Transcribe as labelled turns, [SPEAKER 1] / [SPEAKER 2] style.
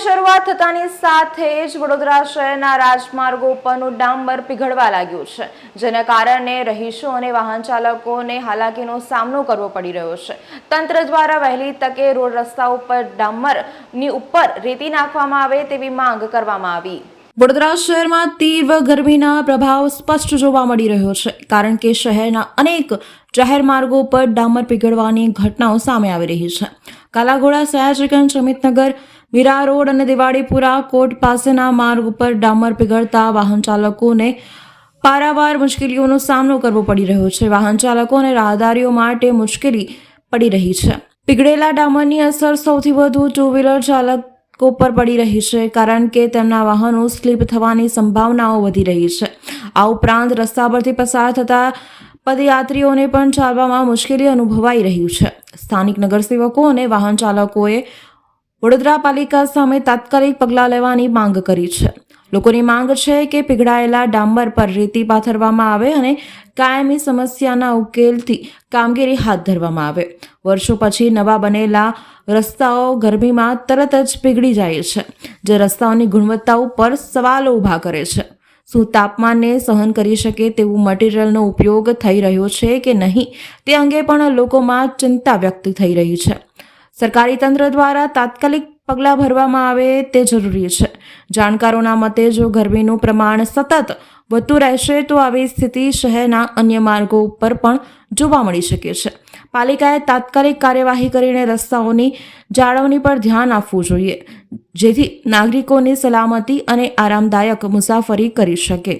[SPEAKER 1] શરૂઆત થતાની સાથે જ વડોદરા શહેરના રાજમાર્ગો ઉપરનું ડાંબર પીઘળવા લાગ્યું છે, જેના કારણે રહીશો અને વાહન ચાલકોને હાલાકીનો સામનો કરવો પડી રહ્યો છે. તંત્ર દ્વારા વહેલી તકે રોડ રસ્તા ઉપર ડામરની ઉપર રેતી નાખવામાં આવે તેવી માંગ કરવામાં આવી. વડોદરા શહેરમાં તીવ્ર ગરમીના પ્રભાવ સ્પષ્ટ જોવા મળી રહ્યો છે, કારણ કે શહેરના અનેક જાહેર માર્ગો પર ડામર પીગળવાની ઘટનાઓ સામે આવી રહી છે. કાલાઘોડા સયાજીગંજ, અમિતનગર વીરા રોડ અને દિવાળીપુરા કોટ પાસેના માર્ગ ઉપર ડામર પીગળતા વાહન ચાલકોને પારાવાર મુશ્કેલીઓનો સામનો કરવો પડી રહ્યો છે. વાહન ચાલકો અને રાહદારીઓ માટે મુશ્કેલી પડી રહી છે. પીગળેલા ડામરની અસર સૌથી વધુ ટુ વ્હીલર ચાલકો પર પડી રહી છે, કારણ કે તેમના વાહનો સ્લીપ થવાની સંભાવનાઓ વધી રહી છે. આ ઉપરાંત રસ્તા પરથી પસાર થતા પદયાત્રીઓને પણ ચાલવામાં મુશ્કેલી અનુભવાઈ રહ્યું છે. સ્થાનિક નગરસેવકો અને વાહન ચાલકોએ વડોદરા પાલિકા સામે તાત્કાલિક પગલાં લેવાની માંગ કરી છે. લોકોની માંગ છે કે પીગળાયેલા ડાંબર પર રેતી પાથરવામાં આવે અને કાયમી સમસ્યાના ઉકેલથી કામગીરી હાથ ધરવામાં આવે. વર્ષો પછી નવા બનેલા રસ્તાઓ ગરમીમાં તરત જ પીગળી જાય છે, જે રસ્તાઓની ગુણવત્તા ઉપર સવાલો ઊભા કરે છે. શું તાપમાનને સહન કરી શકે તેવું મટીરિયલનો ઉપયોગ થઈ રહ્યો છે કે નહીં, તે અંગે પણ લોકોમાં ચિંતા વ્યક્ત થઈ રહી છે. સરકારી તંત્ર દ્વારા તાત્કાલિક પગલાં ભરવામાં આવે તે જરૂરી છે. જાણકારોના મતે જો ગરમીનું પ્રમાણ સતત વધતું રહેશે તો આવી સ્થિતિ શહેરના અન્ય માર્ગો ઉપર પણ જોવા મળી શકે છે. પાલિકાએ તાત્કાલિક કાર્યવાહી કરીને રસ્તાઓની જાળવણી પર ધ્યાન આપવું જોઈએ, જેથી નાગરિકોની સલામતી અને આરામદાયક મુસાફરી કરી શકે.